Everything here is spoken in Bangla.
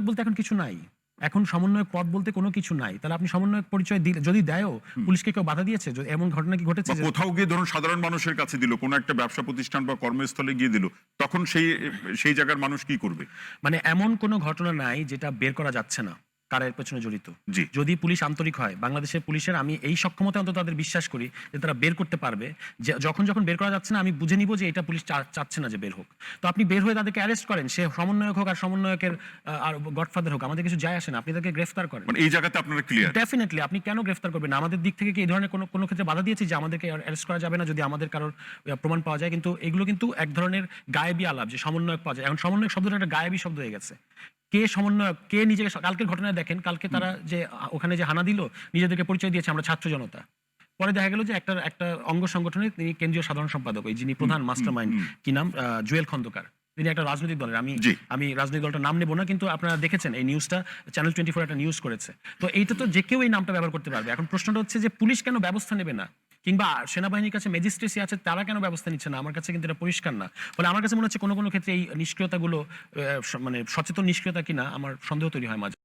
বলতে এখন কিছু নাই। এখন সমন্বয়ক পদ বলতে কোনো কিছু নাই। তাহলে আপনি সমন্বয়ক পরিচয় দিলে যদি দেয়ও পুলিশকে কেউ বাধা দিয়েছে? এমন ঘটনা কি ঘটেছে কোথাও গিয়ে ধরুন সাধারণ মানুষের কাছে দিল কোনো একটা ব্যবসা প্রতিষ্ঠান বা কর্মস্থলে গিয়ে দিল তখন সেই সেই জায়গার মানুষ কি করবে? মানে এমন কোনো ঘটনা নাই যেটা বের করা যাচ্ছে না। কারা এর পেছনে জড়িত। যদি পুলিশ আন্তরিক হয় বাংলাদেশের পুলিশের আমি এই সক্ষমতা অন্তত তাদের বিশ্বাস করি যে তারা বের করতে পারবে। যে যখন যখন বের করা যাচ্ছে না আমি বুঝে নিব যে এটা পুলিশ চাচ্ছে না যে বের হোক। তো আপনি বের হয়ে তাদেরকে অ্যারেস্ট করেন সে সমন্বয়ক হোক আর সমন্বয়কের আর গডফাদার হোক আমাদের কিছু যায় আসে না আপনি তাদেরকে গ্রেফতার করেন। মানে এই জায়গাতে আপনারা ক্লিয়ার ডেফিনেটলি আপনি কেন গ্রেফতার করবেন আমাদের দিক থেকে কি এই ধরনের কোনো কোনো ক্ষেত্রে বাধা দিয়েছি যে আমাদেরকে অ্যারেস্ট করা যাবে না যদি আমাদের কারোর প্রমাণ পাওয়া যায়? কিন্তু এগুলো কিন্তু এক ধরনের গায়েবী আলাপ যে সমন্বয়ক পাওয়া যায়। এখন সমন্বয়ক শব্দটা একটা গায়েবী শব্দ হয়ে গেছে। কে সমন্বয়ক কে নিজেকে কালকের ঘটনায় দেখেন কালকে তারা যে ওখানে যে হানা দিল নিজেদেরকে পরিচয় দিয়েছে আমরা ছাত্র জনতা। পরে দেখা গেল যে একটা একটা অঙ্গ সংগঠনের তিনি কেন্দ্রীয় সাধারণ সম্পাদক ওই যিনি প্রধান মাস্টার মাইন্ড কি নাম? আহ, জুয়েল খন্দকার। তিনি একটা রাজনৈতিক দলের আমি আমি রাজনৈতিক দলটার নাম নেব না কিন্তু আপনারা দেখেছেন এই নিউজটা চ্যানেল টোয়েন্টি ফোর একটা নিউজ করেছে। তো এইটা তো যে কেউ এই নামটা ব্যবহার করতে পারবে। এখন প্রশ্নটা হচ্ছে যে পুলিশ কেন ব্যবস্থা নেবে না? কিংবা সেনাবাহিনীর কাছে ম্যাজিস্ট্রেসি আছে, তারা কেন ব্যবস্থা নিচ্ছে না? আমার কাছে কিন্তু এটা পরিষ্কার না। ফলে আমার কাছে মনে হচ্ছে কোনো কোনো ক্ষেত্রে এই নিষ্ক্রিয়তাগুলো মানে সচেতন নিষ্ক্রিয়তা কিনা, আমার সন্দেহ তৈরি হয় মাঝে